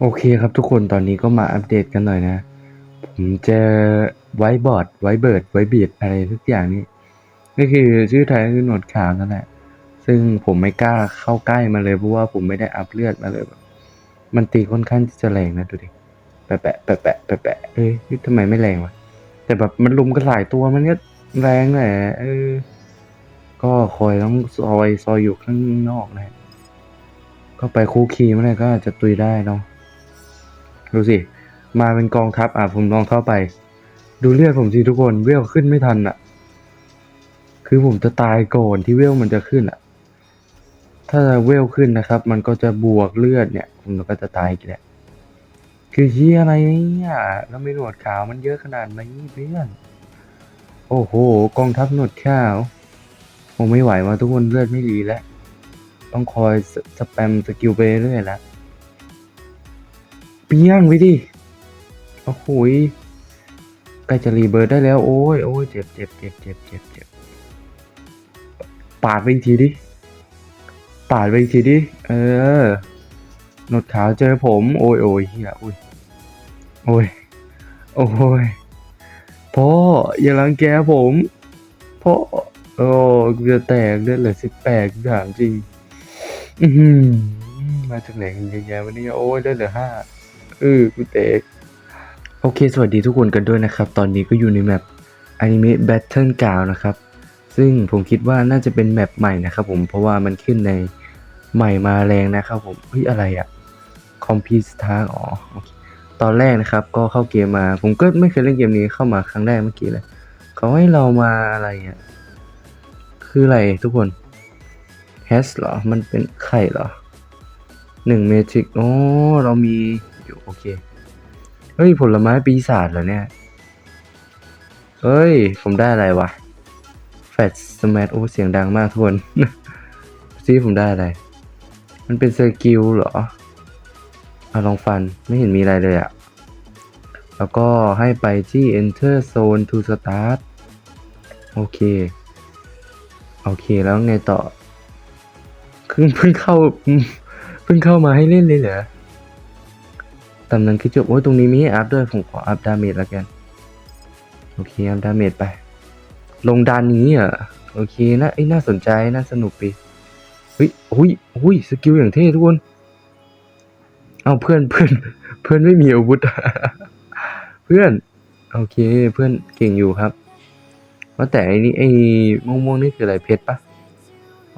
โอเคครับทุกคนตอนนี้ก็มาอัปเดตกันหน่อยนะ ผมเจอไวท์บอร์ดไวท์เบิร์ดไวท์บีดอะไรทุกอย่างนี่ก็คือชื่อไทยคือหนวดขาวนั่นแหละ ซึ่งผมไม่กล้าเข้าใกล้มันเลยเพราะว่าผมไม่ได้อัพเลือดมาเลยแบบมันตีค่อนข้างจะแรงนะดูดิแปะแปะแปะแปะแปะเอ้ยทำไมไม่แรงวะแต่แบบมันลุมกันหลายตัวมันก็แรงแหละเออก็คอยต้องซอยซอยอยู่ข้างนอกนะก็ไปคู่คีเมื่อไหร่ก็อาจจะตุยได้เนาะ ดูสิ มาเป็นกองทัพอะผมลองเข้าไป ดูเลือดผมสิทุกคนเวลขึ้นไม่ทันอะ คือผมจะตายก่อนที่เวลมันจะขึ้นอะ ถ้าเวลขึ้นนะครับ มันก็จะบวกเลือดเนี่ย ผมก็จะตายอีกแหละคือเฮียอะไรเนี่ยแล้วไม่หนวดขาวมันเยอะขนาดนี้เพื่อน โอ้โห กองทัพหนวดขาวผมไม่ไหวว่าทุกคนเลือดไม่ดีแล้ว ต้องคอยสสแปมสกิลไปเรื่อยแล้ว เปี้ยงไปดิ โอ้โหยใกล้จะรีเบิร์ดได้แล้ว โอ้ยโอ้ยเจ็บเจ็บเจ็บเจ็บเจ็บเจ็บปาดไปอีกทีดิ ปาดไปอีกทีดิ เออหนวดขาวเจอผม โอ้ยโอ้ยเฮียโอ้ย โอ้ย โอ้ย พ่ออย่ารังแกผม พ่อ โอ้กูจะแตกเลือดเหลือสิบแปดถามจริง อือหือมาจากไหนกันเยอะแยะวันนี้ โอ้ยเลือดเหลือห้า เออกูเตกโอเค สวัสดีทุกคนกันด้วยนะครับ ตอนนี้ก็อยู่ในแมป Anime Battle g r o u n d นะครับ ซึ่งผมคิดว่าน่าจะเป็นแมปใหม่นะครับผม เพราะว่ามันขึ้นในใหม่มาแรงนะครับผม เฮ้ย อะไรอะคอมพิวทางอ๋อโอตอนแรกนะครับ ก็เข้าเกมมา ผมก็ไม่เคยเล่นเกมนี้เข้ามาครั้งแรกเมื่อกี้เลย เขาให้เรามาอะไรอะ คืออะไรทุกคนแฮสเหรอ มันเป็นไข่เหรอหนึ่งเมทริกโอ้เรามี โอเค เฮ้ยผลไม้ปีศาจเหรอเนี่ย เฮ้ย ผมได้อะไรวะ แฟตสมาร์ทโอ้เสียงดังมากทุกคนซีผมได้อะไร มันเป็นสกิลเหรอเอาลองฟันไม่เห็นมีอะไรเลยอะแล้วก็ให้ไปที่ enter zone to start โอเค โอเคแล้วไงต่อเพิ่งเพิ่งเข้า เพิ่งเข้ามาให้เล่นเลยเหรอ ตำนั้นคือจบโอ้ยตรงนี้มีให้อัพด้วย ผมขออัพดาเมจแล้วกัน โอเคอัพดาเมจไป ลงดานนี้อะ โอเคนะไอ้น่าสนใจ น่าสนุกปีเฮ้ยอุ้ยอุ้ยสกิลอย่างเท่ทุกคน เอาเพื่อนเพื่อน เพื่อนไม่มีอาวุธ เพื่อน โอเค เพื่อนเก่งอยู่ครับ ว่าแต่ไอ้นี่ไอ้ม่วงๆนี่คืออะไรเพชรปะ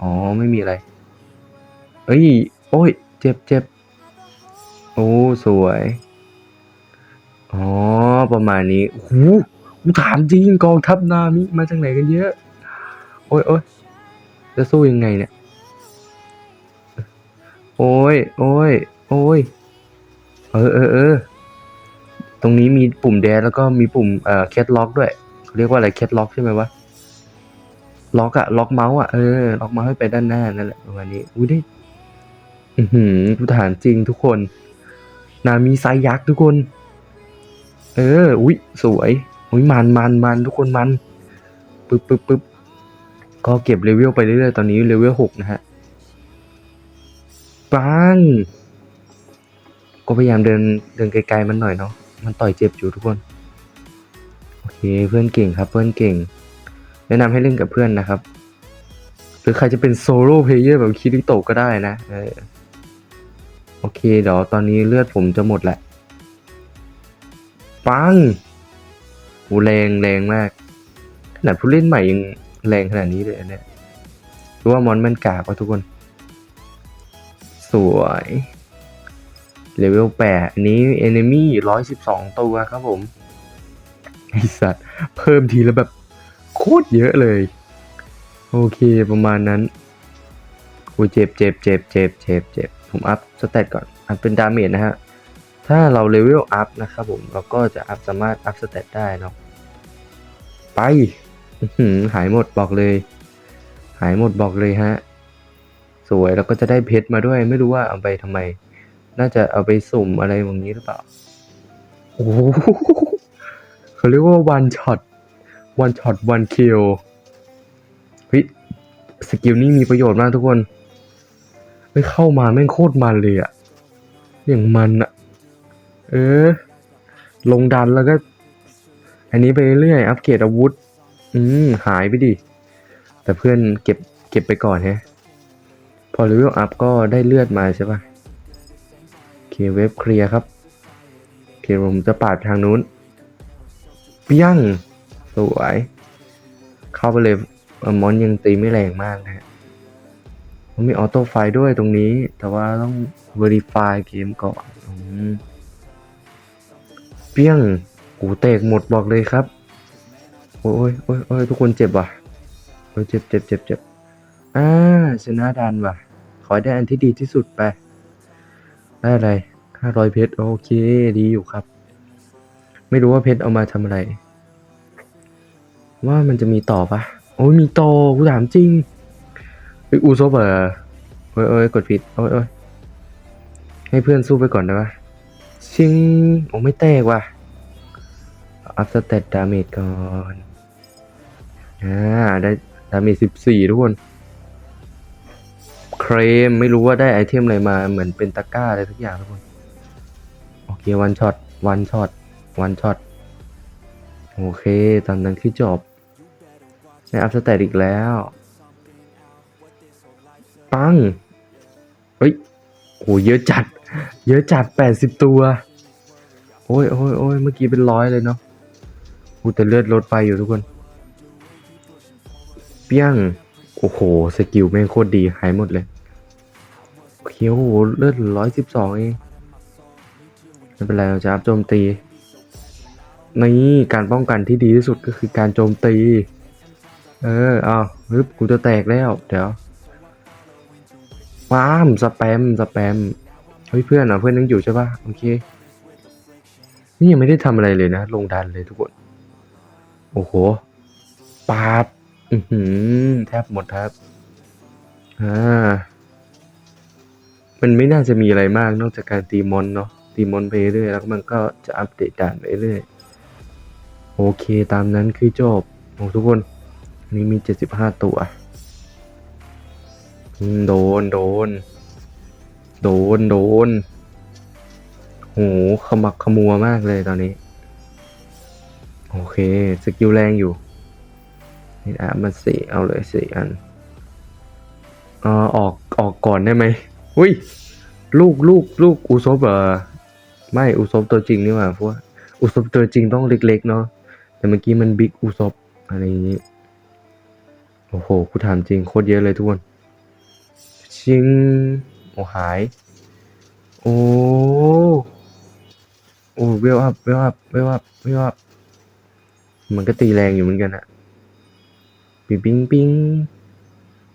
อ๋อ ไม่มีอะไร เอ้ย โอ้ย เจ็บเจ็บ โอ้สวย อ๋อ ประมาณนี้โอ้โหกูถามจริงกองทัพนามิมาจากไหนกันเยอะ โอ้ยโอ้ยจะสู้ยังไงเนี่ย โอ้ย โอ้ย โอ้ย เออเออเออ ตรงนี้มีปุ่มแดนแล้วก็มีปุ่มเอ่อแคทล็อกด้วยเขาเรียกว่าอะไรแคทล็อกใช่ไหมวะ ล็อกอะล็อกเมาส์อะเออ ล็อกเมาส์ให้ไปด้านหน้านั่นแหละประมาณนี้ อุ้ยได้ อือหือกูถามจริงทุกคน นามีไซยักษ์ทุกคน เออ อุ้ยสวย อุ้ยมันมันมันทุกคนมันปึ๊บปึ๊บปึ๊บก็เก็บเลเวลไปเรื่อยๆ ตอนนี้เลเวลหกนะฮะปังก็พยายามเดินเดินไกลๆมันหน่อยเนาะ มันต่อยเจ็บอยู่ทุกคน โอเคเพื่อนเก่งครับ เพื่อนเก่ง แนะนำให้เล่นกับเพื่อนนะครับ หรือใครจะเป็นโซโล่เพลเยอร์แบบคิริโตก็ได้นะ เออ โอเคเดี๋ยวตอนนี้เลือดผมจะหมดแหละ ปังโหแรงแรงมาก ขนาดผู้เล่นใหม่ยังแรงขนาดนี้เลยเนี่ยรู้ว่ามอนมันกากว่าทุกคน สวยเลเวลแปดอันนี้ enemy ร้อยสิบสองตัวครับผม ไอสัตว์ เพิ่มทีและแบบ โคตรเยอะเลย โอเคประมาณนั้นโอ้ยเจ็บเจ็บเจ็บเจ็บเจ็บเจ็บ ผมอัพสเตตก่อน อัพเป็นดาเมจนะฮะ ถ้าเราเลเวลอัพนะครับผม เราก็จะอัพสามารถอัพสเตตได้เนาะ ไปหายหมดบอกเลย หายหมดบอกเลยฮะ สวยแล้วก็จะได้เพชรมาด้วย ไม่รู้ว่าเอาไปทำไม น่าจะเอาไปสุ่มอะไรอย่างนี้หรือเปล่า โอ้โหเขาเรียกว่า one shot one shot one kill เฮ้ยสกิลนี้มีประโยชน์มากทุกคน เฮ้ยเข้ามาแม่งโคตรมันเลยอะอย่างมันอะเออ ลงดันแล้วก็ อันนี้ไปเรื่อยอัปเกรดอาวุธ อืมหายไปดิ แต่เพื่อนเก็บเก็บไปก่อนฮะ พอเลเวอัพก็ได้เลือดมาใช่ปะโอเคเว็บเคลียร์ครับโอเคผมจะปาดทางนู้นเปี้ยงสวย เข้าไปเลยมอนยังตีไม่แรงมากนะฮะ มันมีออโต้ไฟด้วยตรงนี้ แต่ว่าต้อง verify เกมก่อนอเปี้ยงกูเตกหมดบอกเลยครับ โอ้ยโอ้ยโอ้ยทุกคนเจ็บว่ะโอ้ยเจ็บเจ็บเจ็บเจ็บอ่าชนะดันว่ะ ขอให้ได้อันที่ดีที่สุดไป ได้อะไรห้าร้อยเพชรโอเค ดีอยู่ครับ ไม่รู้ว่าเพชรเอามาทำอะไร ว่ามันจะมีต่อปะโอ้ยมีต่อกูถามจริง เฮ้ยอูซบเหรอโอ้ยโอ้ยกดผิดโอ้ยโอ้ยให้เพื่อนสู้ไปก่อนได้ปะชิงโอ้ไม่แตกว่ะอัพสเตตดาเมจก่อนอ่าได้ดาเมจสิบสี่ทุกคนเครมไม่รู้ว่าได้ไอเทมอะไรมาเหมือนเป็นตะกร้าอะไรทุกอย่างทุกคนโอเควันช็อตวันช็อตวันช็อตโอเคตามนั้นคือจบได้อัพสเตตอีกแล้ว ปังเฮ้ยโหเยอะจัด เยอะจัดแปดสิบตัว โอ้ยโอ้ยโอ้ยเมื่อกี้เป็นร้อยเลยเนาะอูแต่เลือดลดไปอยู่ทุกคน เปี้ยง โอ้โห สกิลแม่งโคตรดี หายหมดเลยเคโอ้โหเลือดร้อยสิบสองเองไม่เป็นไรเราจะอัพโจมตี นี่การป้องกันที่ดีที่สุดก็คือการโจมตี เออ เอาฮึบกูจะแตกแล้ว เดี๋ยว ว้ามสแปมสแปมเฮ้ยเพื่อนอะเพื่อนยังอยู่ใช่ปะโอเค นี่ยังไม่ได้ทำอะไรเลยนะ ลงดันเลยทุกคน โอ้โหปาดอือหือแทบหมดครับอ่ามันไม่น่าจะมีอะไรมากนอกจากการตีมอนเนาะตีมอนไปเรื่อยแล้วมันก็จะอัปเดตด่านไปเรื่อยโอเคตามนั้นคือจบของทุกคน นี้มีเจ็ดสิบห้าตัว โดนโดน โดนโดนโหขมักขมัวมากเลยตอนนี้ โอเคสกิลแรงอยู่นี่อะมันสี่เอาเลยสี่อันเออออกออกก่อนได้ไหมอุ้ย ลูกลูกลูกอุซบเหรอไม่อุซบตัวจริงนี่หว่าพว่าอุซบตัวจริงต้องเล็กๆเนาะแต่เมื่อกี้มันบิ๊กอุซบอะไรอย่างนี้ โอ้โหกูถามจริงโคตรเยอะเลยทุกคน ชิง โอ้หาย โอ้โอ้เวลอัพเวลอัพเวลอัพเวลอัพมันก็ตีแรงอยู่เหมือนกันอะปิ๊งปิ๊งปิ๊ง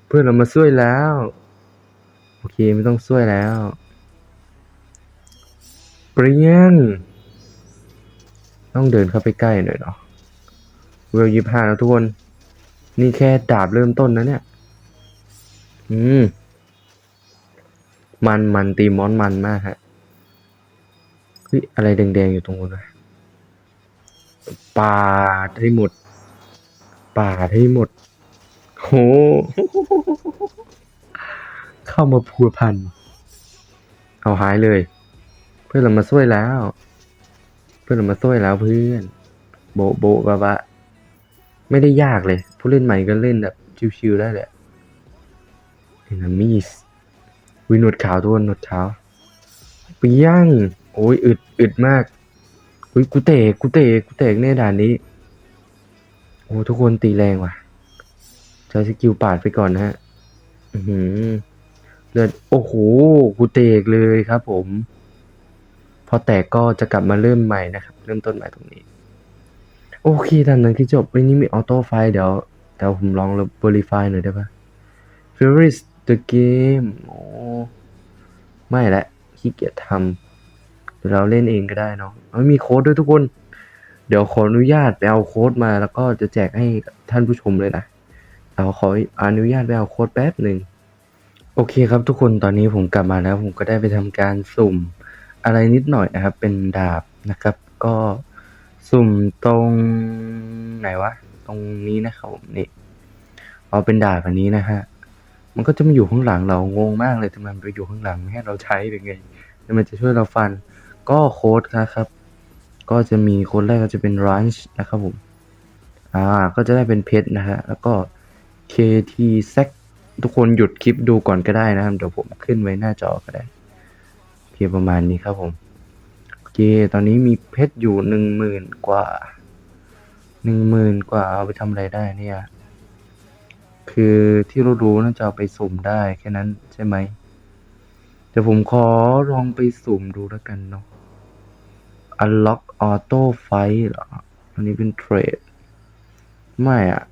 เพื่อนเรามาช่วยแล้ว โอเคไม่ต้องช่วยแล้วเปรียงต้องเดินเข้าไปใกล้หน่อยเนาะเวลยี่ห้าแล้วทุกคน นี่แค่ดาบเริ่มต้นนะเนี่ย อืม มันมันตีมอนมันมากฮะเฮ้ยอะไรแดงๆอยู่ตรงนู้นวะปาดให้หมดปาดให้หมดโหเข้ามาพัวพัน เอาหายเลย เพื่อนเรามาช่วยแล้ว เพื่อนเรามาช่วยแล้วเพื่อน โบโบบะบะไม่ได้ยากเลย ผู้เล่นใหม่ก็เล่นแบบชิวๆได้แหละเอ็นมีส วิหนวดขาวทุกคนหนวดขาวเปียงโอ้ยอึดอึดมากอุ้ยกูเตะกูเตะกูเตะในด่านนี้ โอ้ทุกคนตีแรงว่ะใช้สกิลปาดไปก่อนนะฮะอือหือเลือดโอ้โหกูเตกเลยครับ ผม พอแตกก็จะกลับมาเริ่มใหม่นะครับ เริ่มต้นใหม่ตรงนี้ โอเคตามนั้นคือจบวันนี้มีออโต้ไฟเดี๋ยวเดี๋ยวผมลอง verify หน่อยได้ปะ f a v o r i t the game โอ้ไม่และขี้เกียจทำเดี๋ยวเราเล่นเองก็ได้เนาะเอามีโค้ดด้วยทุกคน เดี๋ยวขออนุญาตไปเอาโค้ดมาแล้วก็จะแจกให้ท่านผู้ชมเลยนะเราขออนุญาตไปเอาโค้ดแป๊บหนึ่งโอเคครับทุกคนตอนนี้ผมกลับมาแล้ว ผมก็ได้ไปทำการสุ่มอะไรนิดหน่อยนะครับ เป็นดาบนะครับ ก็สุ่มตรงไหนวะ ตรงนี้นะครับผมนี่เอาเป็นดาบอันนี้นะฮะ มันก็จะมาอยู่ข้างหลังเรางงมากเลยทำไมมันไปอยู่ข้างหลังไม่ให้เราใช้หรือไงแล้วมันจะช่วยเราฟันก็โค้ดนะครับ ก็จะมีโค้ดแรกก็จะเป็น ranch นะครับผมอ่าก็จะได้เป็นเพชรนะฮะแล้วก็ KT s e c ทุกคนหยุดคลิปดูก่อนก็ได้นะครับเดี๋ยวผมขึ้นไว้หน้าจอก็ได้โอเคประมาณนี้ครับผมโอเคตอนนี้มีเพชรอยู่หนึ่งหมื่นกว่าหนึ่งหมื่นกว่าเอาไปทำอะไรได้เนี่ย คือที่เรารู้น่าจะเอาไปสุ่มได้แค่นั้นใช่ไหมเดี๋ยวผมขอลองไปสุ่มดูแล้วกันเนาะ Unlock Auto Fight เหรอ อันนี้เป็นเทรด ไม่อะ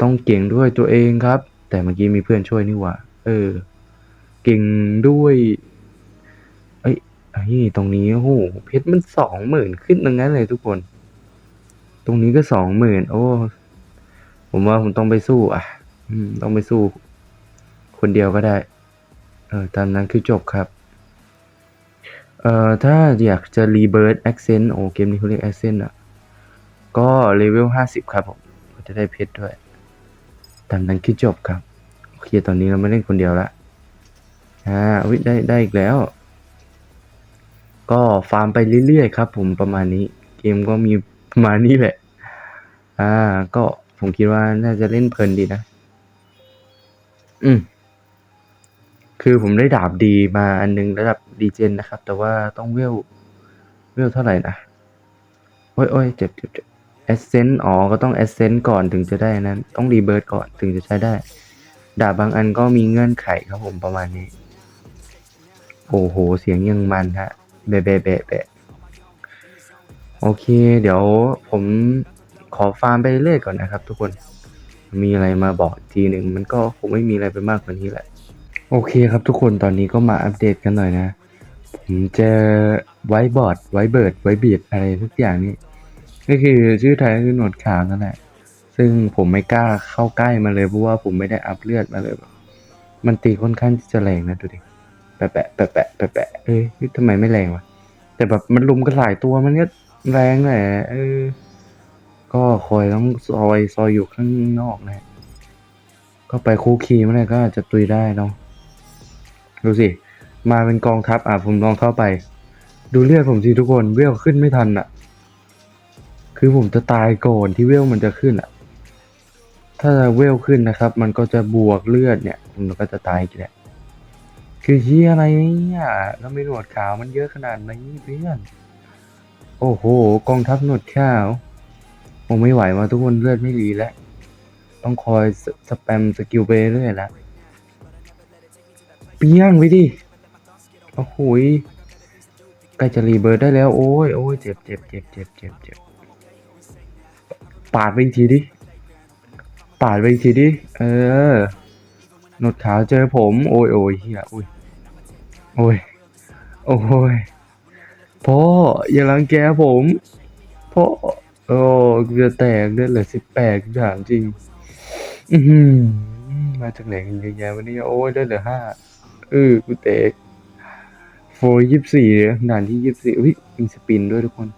ต้องเก่งด้วยตัวเองครับ แต่เมื่อกี้มีเพื่อนช่วยนี่หว่า เออ เก่งด้วยเอ้ยไอ้ตรงนี้โอ้โหเพชรมันสองหมื่นขึ้นตรงนั้นเลยทุกคน ตรงนี้ก็สองหมื่นโอ้ ผมว่าผมต้องไปสู้ อะต้องไปสู้ คนเดียวก็ได้ เออตามนั้นคือจบครับ เอ่อถ้าอยากจะรีเบิร์ accent โอ้เกมนี้เขาเรียก accent อะ ก็เลเวลห้าสิบครับผมก็จะได้เพชรด้วย ตามนั้นคือจบครับ โอเค ตอนนี้เราไม่เล่นคนเดียวละอ่าวิได้ได้อีกแล้ว ก็ฟาร์มไปเรื่อยๆครับผมประมาณนี้ เกมก็มีประมาณนี้แหละ อ่าก็ ผมคิดว่าน่าจะเล่นเพลินดีนะ อืม คือผมได้ดาบดีมาอันนึงระดับดีเจนนะครับ แต่ว่าต้องเวล เวลเท่าไหร่นะ โอ้ยโอ้ยเจ็บเจ็บเจ็บแอเซนต์อ๋อ ก็ต้องแอเซนต์ก่อนถึงจะได้นั้น ต้องรีเบิร์ดก่อนถึงจะใช้ได้ ดาบบางอันก็มีเงื่อนไขครับผมประมาณนี้ โอ้โห เสียงยังมันฮะแบะแบะแบะแบะโอเค เดี๋ยวผม ขอฟาร์มไปเรื่อยก่อนนะครับ ทุกคน มีอะไรมาบอกทีหนึ่งมันก็คงไม่มีอะไรไปมากกว่านี้แหละ โอเคครับทุกคนตอนนี้ก็มาอัปเดตกันหน่อยนะ ผมจอไวบอร์ดไวเบิร์ดไวเบียดอะไรทุกอย่างนี่ก็คือชื่อไทยคือหนวดขาวนั่นแหละ ซึ่งผมไม่กล้าเข้าใกล้มาเลยเพราะว่าผมไม่ได้อัพเลือดมาเลย มันตีค่อนข้างจะแรงนะดูดิแปะแปะแปะแปะแปะแปะเอ้ยทำไมไม่แรงวะแต่แบบมันลุมกันหลายตัวมันก็แรงแหละเออ ก็คอยต้องซอยซอยอยู่ข้างนอกนะก็ไปคู่คีเมื่อไหร่ก็อาจจะตุยได้เนาะดูสิ มาเป็นกองทัพอะผมลองเข้าไป ดูเลือดผมสิทุกคนเวลขึ้นไม่ทันอะ คือผมจะตายก่อนที่เวลมันจะขึ้นอะ ถ้าเวลขึ้นนะครับ มันก็จะบวกเลือดเนี่ยผมก็จะตายอีกแหละคือเฮียอะไรเนี่ยแล้วไม่หนวดขาวมันเยอะขนาดนี้เพื่อน โอ้โห กองทัพหนวดขาว ผมไม่ไหวมาทุกคนเลือดไม่รีแล้ว ต้องคอยสสแปมสกิลไปเรื่อยแล้วเปี้ยงไปดิโอ้โหยใกล้จะรีเบิร์ดได้แล้ว โอ้ยโอ้ยเจ็บเจ็บเจ็บเจ็บเจ็บเจ็บปาดไปอีกทีดิ ปาดไปอีกทีดิ เออหนวดขาวเจอผม โอ้ยโอ้ยเฮียโอ้ย โอ้ย โอ้ยพ่ออย่ารังแกผมพ่อ อ้เกือแตกเลือดเหลือสิบแปดถามจริง อือหือมาจากไหนกันเยอะแยะวันนี้ โอ้ยเลือดเหลือห้าเออกูเตะโฟยี่สิบสี่ด่านที่ยี่สิบสี่อุ้ยมีสปินด้วยทุกคน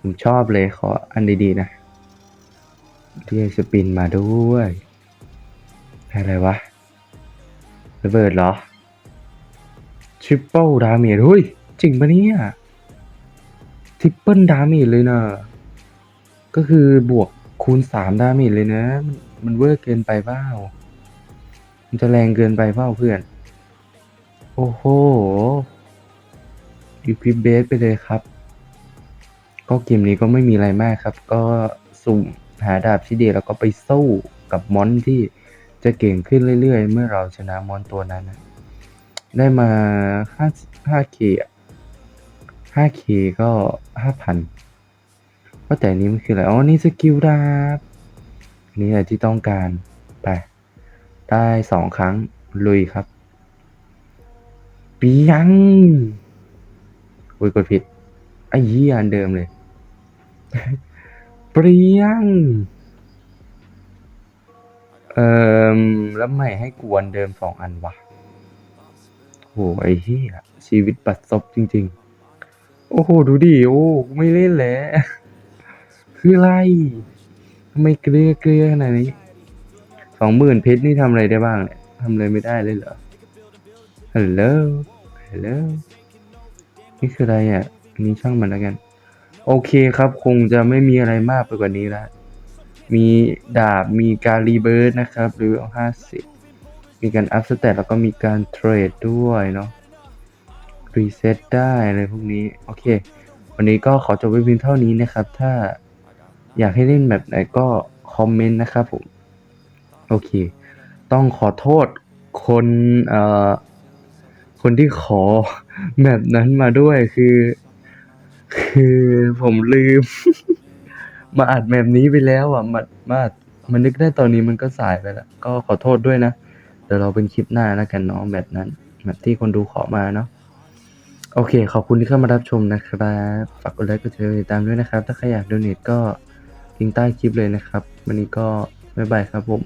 ผมชอบเลยขออันดีๆนะเรียกสปินมาด้วยอะไรวะระเบิดเหรอ ทริปเปิลดาเมจเฮ้ย จริงปะเนี่ย ทริปเปิลดาเมจเลยนะก็คือบวกคูณสามดาเมจเลยนะ มันเวอร์เกินไปบ้ามันจะแรงเกินไปเปล่าเพื่อน โอ้โหอีพิเบสไปเลยครับ ก็เกมนี้ก็ไม่มีอะไรมากครับ ก็สุ่มหาดาบที่ดีแล้วก็ไปสู้กับมอนที่จะเก่งขึ้นเรื่อยๆ เมื่อเราชนะมอนตัวนั้นได้มา5 5เกีย์ 5K ก็ 5,000ก็แต่นี้มันคืออะไร อ๋อ นี่สกิลดาบนี่อะไรที่ต้องการ ไป ได้สองครั้ง ลุยครับ ปียัง อุ้ยกดผิด ไอ้ยี่อันเดิมเลย เปรี้ยง เอ่อ แล้วใหม่ให้กวนเดิมสองอันวะโหไอ้เหี้ยชีวิตบัดซบจริง ๆ โอ้โห ดูดิ โอ้ไม่เล่นแล้ว คืออะไรทำไมเกลือเกลือขนาดนี้สองหมื่นเพชรนี่ทำอะไรได้บ้างเนี่ยทำอะไรไม่ได้เลยเหรอฮัลโหลฮัลโหลนี่คืออะไรอะนนี้ช่างมันแล้วกัน โอเคครับคงจะไม่มีอะไรมากไปกว่านี้ล้วมีดาบมีการรีเบิร์ดนะครับหรือเอาห้าสิบมีการอัพสเตตแล้วก็มีการเทรดด้วยเนาะ รีเซ็ตได้อะไรพวกนี้ โอเค วันนี้ก็ขอจบไว้เพียงเท่านี้นะครับ ถ้าอยากให้เล่นแบบไหนก็คอมเมนต์นะครับผม โอเค ต้องขอโทษคนเอ่อคนที่ขอแบบนั้นมาด้วยคือ คือผมลืม มาอัดแบบนี้ไปแล้วอะมามาอัดมันนึกได้ตอนนี้มันก็สายไปแล้ว ก็ขอโทษด้วยนะ เดี๋ยวเราเป็นคลิปหน้าแล้วกันเนาะแบบนั้น แบบที่คนดูขอมาเนาะ โอเค ขอบคุณที่เข้ามารับชมนะครับ ฝากกดไลค์กดแชร์ติดตามด้วยนะครับ ถ้าใครอยากดูเนตก็ลิงก์ใต้คลิปเลยนะครับ วันนี้ก็บ๊ายบายครับผม